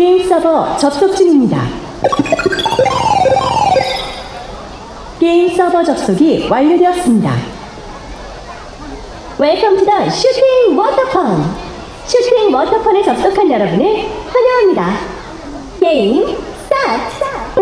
게임 서버 접속 중입니다. 게임 서버 접속이 완료되었습니다. 웰컴 투더 슈팅 워터펀! 슈팅 워터펀에 접속한 여러분을 환영합니다. 게임 스타트!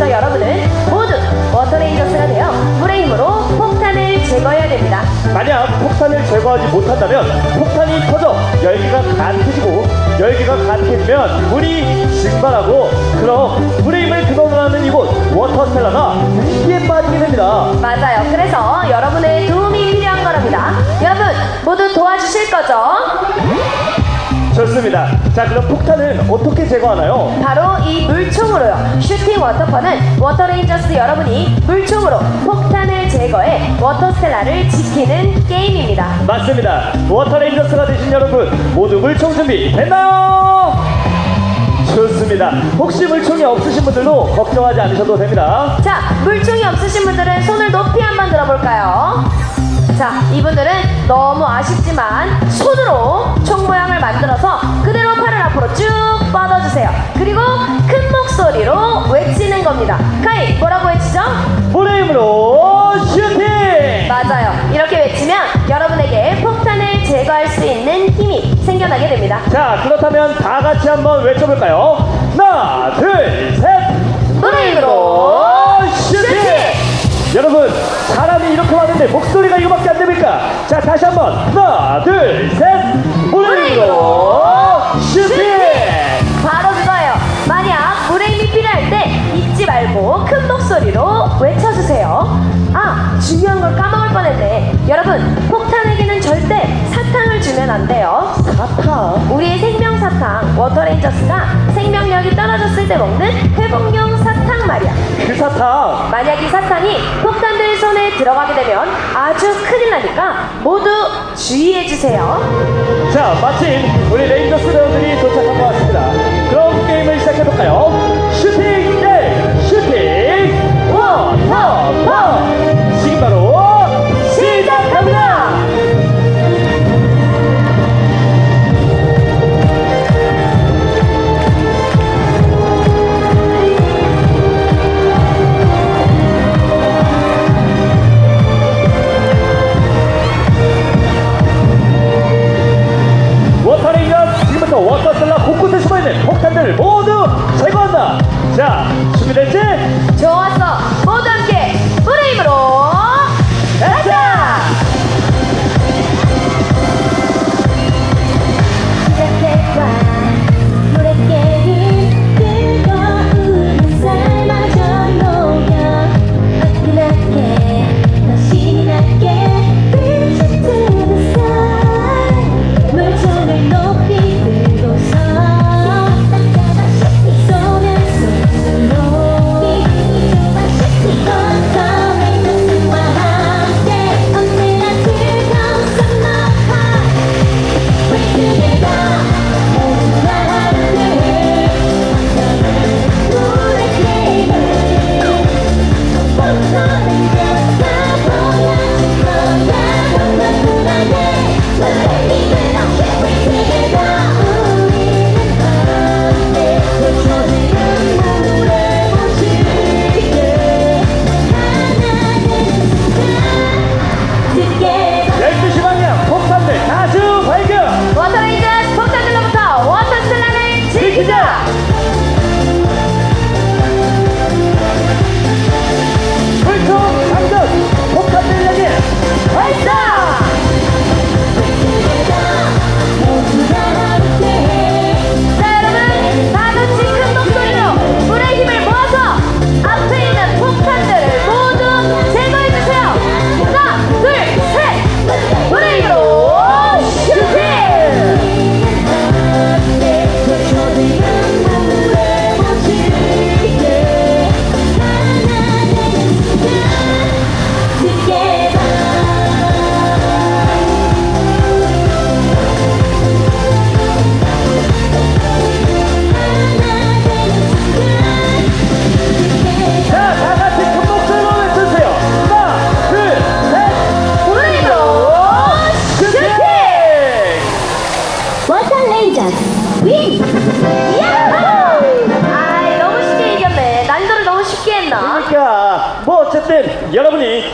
것. 지금부터 여러분은 모두 워터레인저스가 되어 물의 힘으로 폭탄을 제거해야 됩니다. 만약 폭탄을 제거하지 못한다면 폭탄이 터져 열기가 가득해지고 열기가 가득해지면 물이 증발하고 그럼 물의 힘을 근원하는 이곳 워터스텔라가 위기에 빠지게 됩니다 맞아요. 그래서 여러분의 도움이 필요한 거랍니다. 여러분 모두 도와주실 거죠? 좋습니다 자 그럼 폭탄은 어떻게 제거하나요? 바로 이 물총으로요. 슈팅 워터펀은 워터레인저스 여러분이 물총으로 폭탄을 제거해 워터스텔라를 지키는 게임입니다. 맞습니다. 워터레인저스가 되신 여러분 모두 물총 준비 됐나요? 좋습니다. 혹시 물총이 없으신 분들도 걱정하지 않으셔도 됩니다. 자, 물총이 없으신 분들은 손을 높이 한번 들어볼까요? 자, 이분들은 너무 아쉽지만 손으로 총 모양 을 만들어서 그대로 팔을 앞으로 쭉 뻗어주세요. 그리고 큰 목소리로 외치는 겁니다. 카이, 뭐라고 외치죠? 물의 힘으로 슈팅! 맞아요. 이렇게 외치면 여러분에게 폭탄을 제거할 수 있는 힘이 생겨나게 됩니다. 자 그렇다면 다 같이 한번 외쳐볼까요? 하나 둘 셋! 물의 힘으로 슈팅! 여러분 사람이 이렇게 많은데 목소리가 이거밖에 안 됩니까? 자 다시 한번 하나 둘 셋! 물의 힘으로 슈팅! 바로 그거예요. 만약 힘이 필요할 때 잊지 말고 큰 목소리로 외쳐주세요. 아, 중요한 걸 까먹을 뻔했네. 여러분, 폭탄에게는 절대 사탕을 주면 안 돼요. 사탕 우리의 생명 사탕, 워터레인저스가 생명력이 떨어졌을 때 먹는 회복용 사탕 말이야. 그 사탕 만약 이 사탕이 폭탄들 손에 들어가게 되면 아주 큰일 나니까 모두 주의해 주세요. 자, 마침 우리 레인저스 배우들이 도착한 것 같습니다. 그럼 게임을 시작해볼까요? 슈팅 대 슈팅 워터펀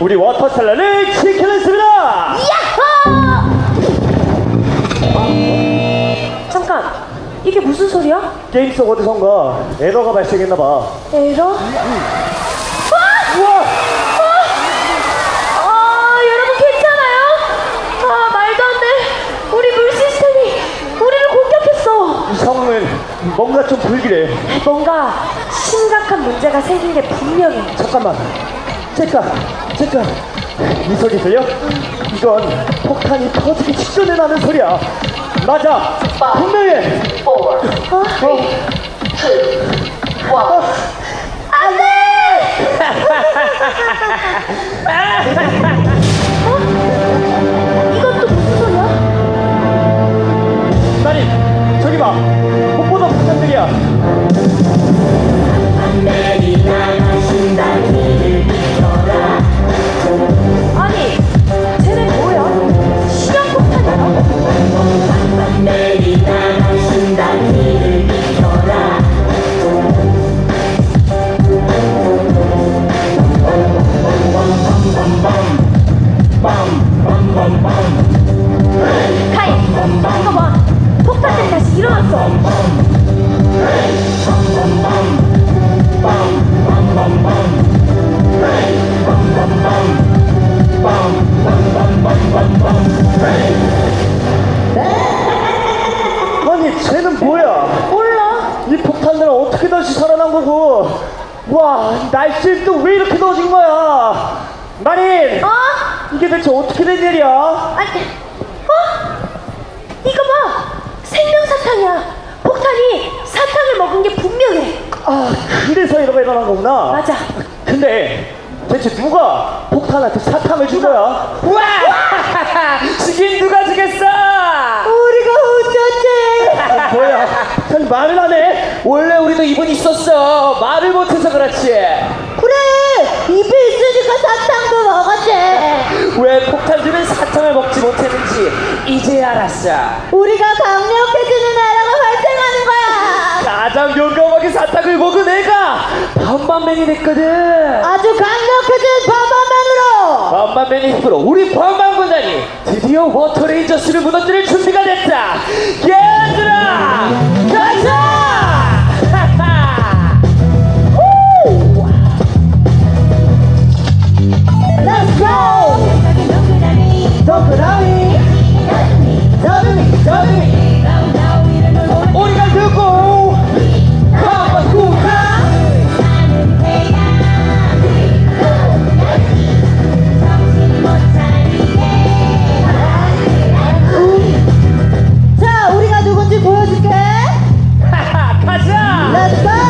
우리 워터텔라를 지켜냈습니다. 야호! 잠깐, 이게 무슨 소리야? 게임 속 어디선가 에러가 발생했나봐. 에러? 우와! 아, 여러분 괜찮아요? 아, 말도 안 돼. 우리 물 시스템이 우리를 공격했어. 이 상황은 뭔가 좀 불길해. 뭔가 심각한 문제가 생긴 게 분명해. 잠깐만. 잠깐, 잠깐. 이 소리 들려? 이건 폭탄이 터지기 직전에 나는 소리야. 맞아. 분명해. 어? 안 돼! 날씨는 또왜 이렇게 더워진 거야? 마린! 어? 이게 대체 어떻게 된 일이야? 아니, 어? 이거 봐! 생명사탕이야! 폭탄이 사탕을 먹은 게 분명해! 아, 그래서 이러고 일어난 거구나. 맞아. 근데 대체 누가 폭탄한테 사탕을 준 거야? 와! 지금 누가 주겠어? 우리가 어쩌지? 아, 뭐야? 전 말을 안 해? 원래 우리도 입은 있었어. 말을 못해서 그렇지. 그래! 입에 있으니까 사탕도 먹었지! 왜 폭탄들은 사탕을 먹지 못했는지 이제 알았어. 우리가 강력해지는 거야! 가장 용감하게 사탕을 먹은 애가 반반맨이 됐거든. 아주 강력해진 바바맨으로! 반반맨이 힘으로 우리 반반 군단이 드디어 워터레인저스를 무너뜨릴 준비가 됐다. 얘들아, 가자! Let's go! 동그라미! 더듬이! 더듬이! 우리가 누구? 누군지 보여줄게! 가자! Let's go! 하!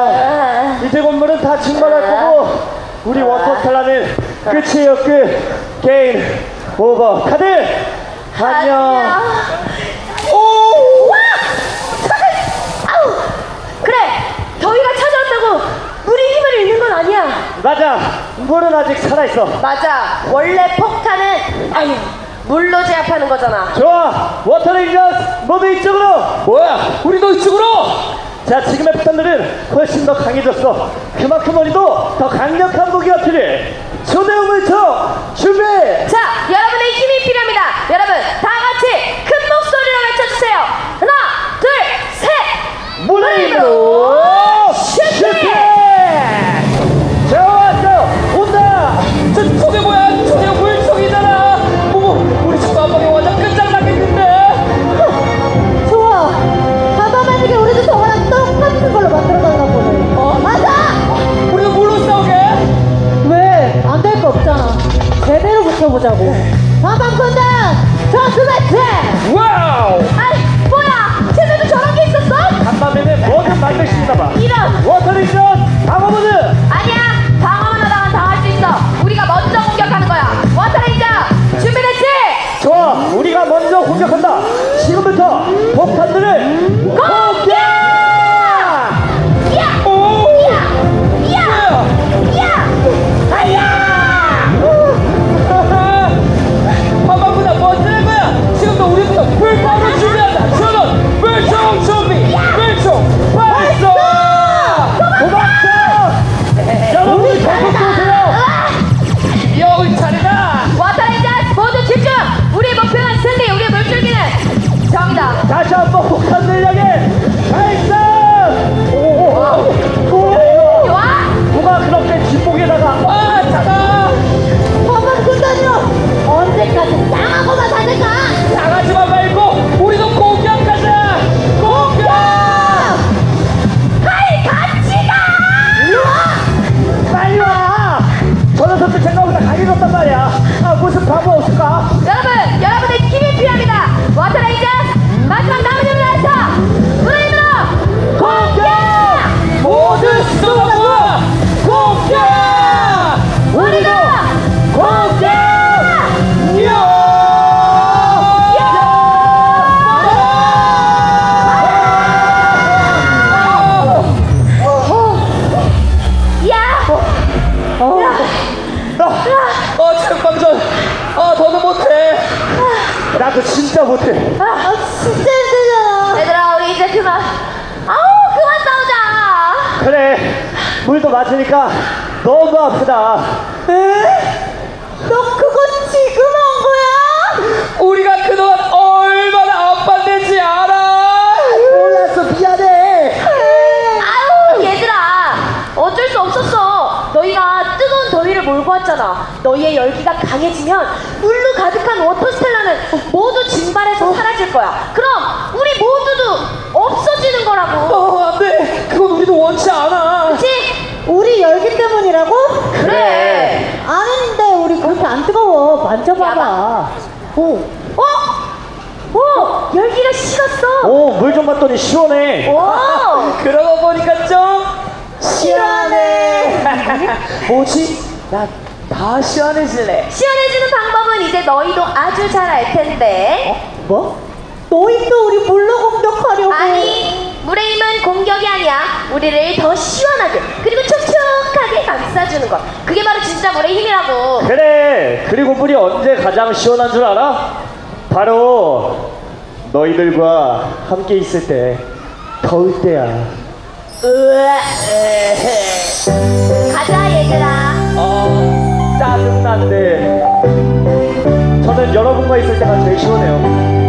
아, 이제 건물은 다 증발할 거고 우리 워터텔라는 끝이에요 끝. 게임 오버. 다들 안녕. 오! 와! 아우! 그래 더위가 찾아왔다고 물이 힘을 잃는 건 아니야 맞아. 물은 아직 살아있어. 맞아. 원래 폭탄은 아유 물로 제압하는 거잖아. 좋아. 워터레인저스 모두 이쪽으로. 뭐야? 우리도 이쪽으로! 자, 지금의 폭탄들은 훨씬 더 강해졌어. 그만큼 우리도 더 강력한 무기가 필요해. 초대음을 쳐. 준비. 자, 여러분의 힘이 필요합니다. 여러분 다 같이 큰 목소리로 외쳐주세요. 하나, 둘, 셋. 물의 힘으로 슈팅! 아프다. 너 그거 지금 한 거야? 우리가 그동안 얼마나 아팠는지 알아! 몰랐어 미안해. 아우 얘들아 어쩔 수 없었어 너희가 뜨거운 더위를 몰고 왔잖아 너희의 열기가 강해지면 물로 가득한 워터스텔라는 모두 증발해서 사라질 거야 그럼 우리 모두도 없어지는 거라고 어, 안 돼! 그건 우리도 원치 않아! 그치? 우리 열기 때문이라고? 그래 아닌데 우리 그렇게 안 뜨거워. 만져봐봐. 오. 어? 어 열기가 식었어 오 물 좀 봤더니 시원해. 오 그러고 보니까 좀 시원해! 뭐지? 나다 시원해질래. 시원해지는 방법은 이제 너희도 아주 잘 알 텐데 뭐? 너희 또 우리 물로 공격하려고? 아니 물의 힘은 공격이 아니야. 우리를 더 시원하게 그리고 촉촉하게 감싸주는 것. 그게 바로 진짜 물의 힘이라고. 그래. 그리고 물이 언제 가장 시원한 줄 알아? 바로 너희들과 함께 있을 때 더울 때야. 가자 얘들아. 어 짜증난데. 저는 여러분과 있을 때가 제일 시원해요.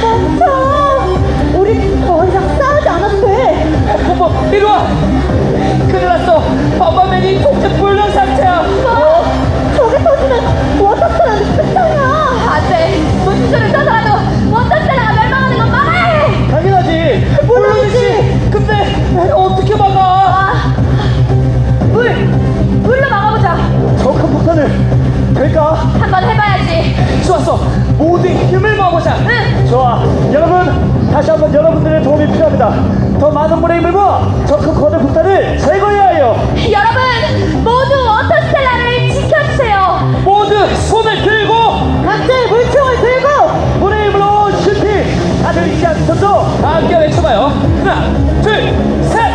멈춰. 우리 더 이상 싸우지 않아도 돼. 어머 이리 와 큰일 났어 범범맨이 통째 불능 상태야 어? 저게 터지면 워터스라는 끝장이야. 안돼 노티션을 써서라도 워터셀러가 멸망하는 건 막아야 해 당연하지. 물론이지 근데 어떻게 막아 아, 물 물로 막아보자 저큰 폭탄을 될까? 한번 해봐야지 좋았어 모두 힘을 모아보자 응 좋아. 여러분, 다시 한번 여러분들의 도움이 필요합니다. 더 많은 물의 힘을 모아 저큰 거대 폭탄을 제거해야 해요. 여러분 모두 워터스텔라를 지켜주세요 모두 손을 들고 각자의 물총을 들고 물의 힘으로 슈팅! 다들 잊지 않으셨죠? 다 함께 외쳐봐요 하나 둘 셋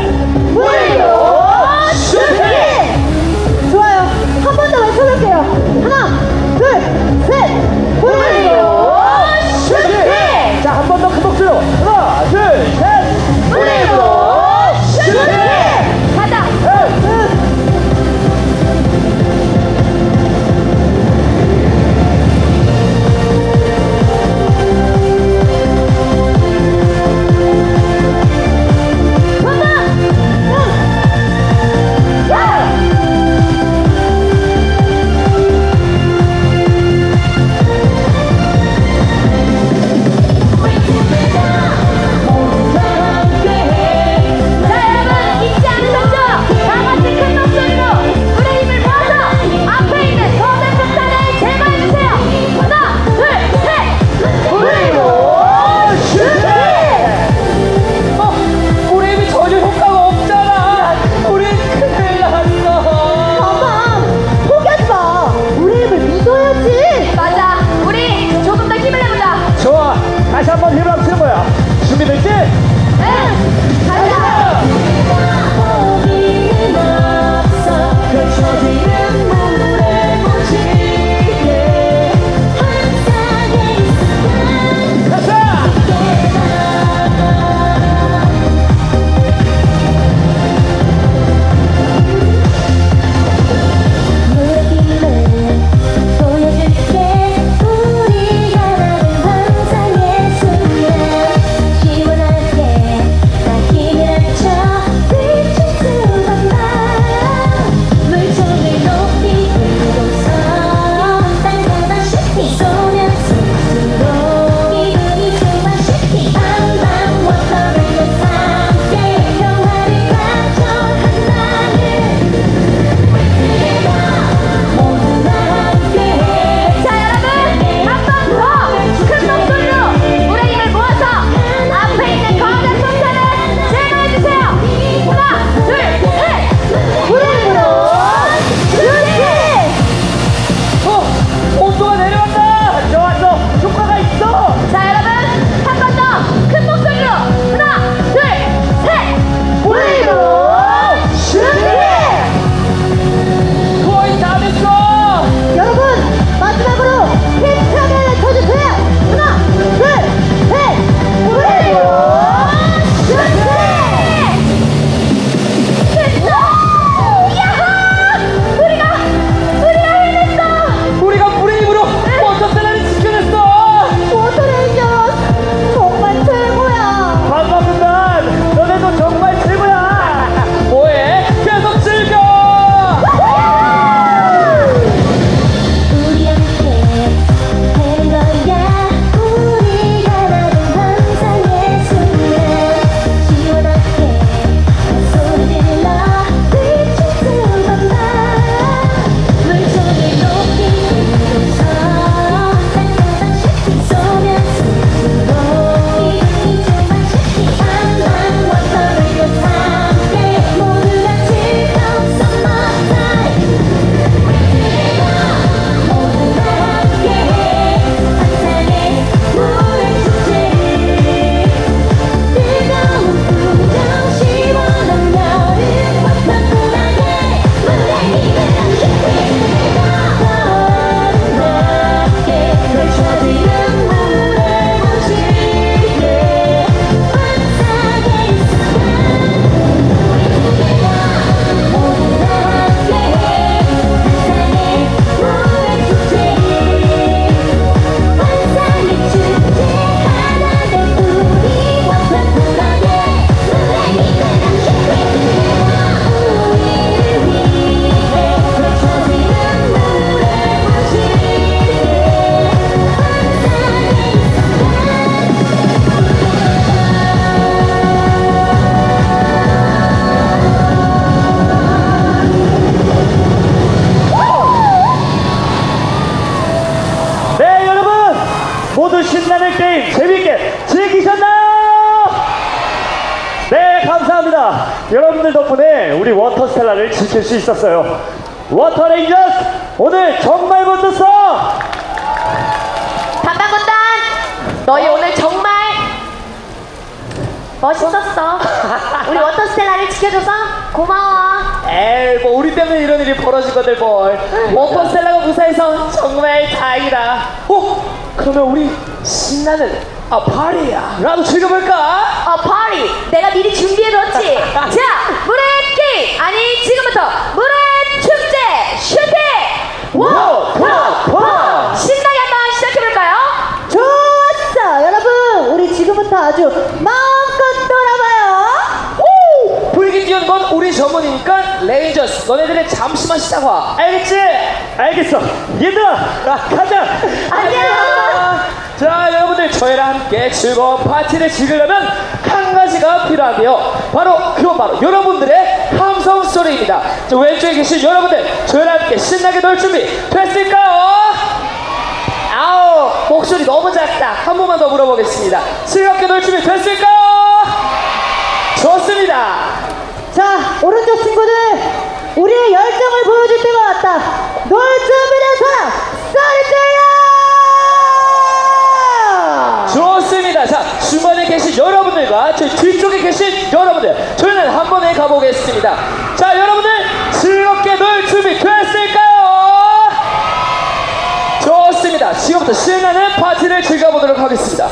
모두 신나는 게임 재밌게 즐기셨나요? 네 감사합니다. 여러분들 덕분에 우리 워터스텔라를 지킬 수 있었어요. 워터레인저스 오늘 정말 멋졌어! 담당군단 너희 오늘 정말 멋있었어. 우리 워터스텔라를 지켜줘서 고마워. 에이 뭐 우리 때문에 이런 일이 벌어진 건들 뭘 워터스텔라가 무사해서 정말 다행이다 어? 그러면 우리 신나는 아 파리야 라도 즐겨볼까? 어, 파리. 내가 미리 준비해뒀지. 자, 물의 게임. 아니, 지금부터 물의 축제 슈팅! 워, 터, 터! 신나게 너네들은 잠시만 쉬다 와 알겠지? 알겠어. 얘들아, 가자. 안녕. 자 여러분들 저희랑 함께 즐거운 파티를 즐기려면 한 가지가 필요한데요 바로 그건 바로 여러분들의 함성 소리입니다 자, 왼쪽에 계신 여러분들 저희랑 함께 신나게 놀 준비 됐을까요? 아우 목소리 너무 작다 한 번만 더 물어보겠습니다 즐겁게 놀 준비 됐을까요? 좋습니다 자, 오른쪽 친구들. 우리의 열정을 보여줄 때가 왔다. 놀 준비된 사람, 소리 질러! 좋습니다. 자, 중간에 계신 여러분들과 저 뒤쪽에 계신 여러분들, 저희는 한 번에 가보겠습니다. 자, 여러분들 즐겁게 놀 준비 됐을까요? 좋습니다. 지금부터 신나는 파티를 즐겨보도록 하겠습니다.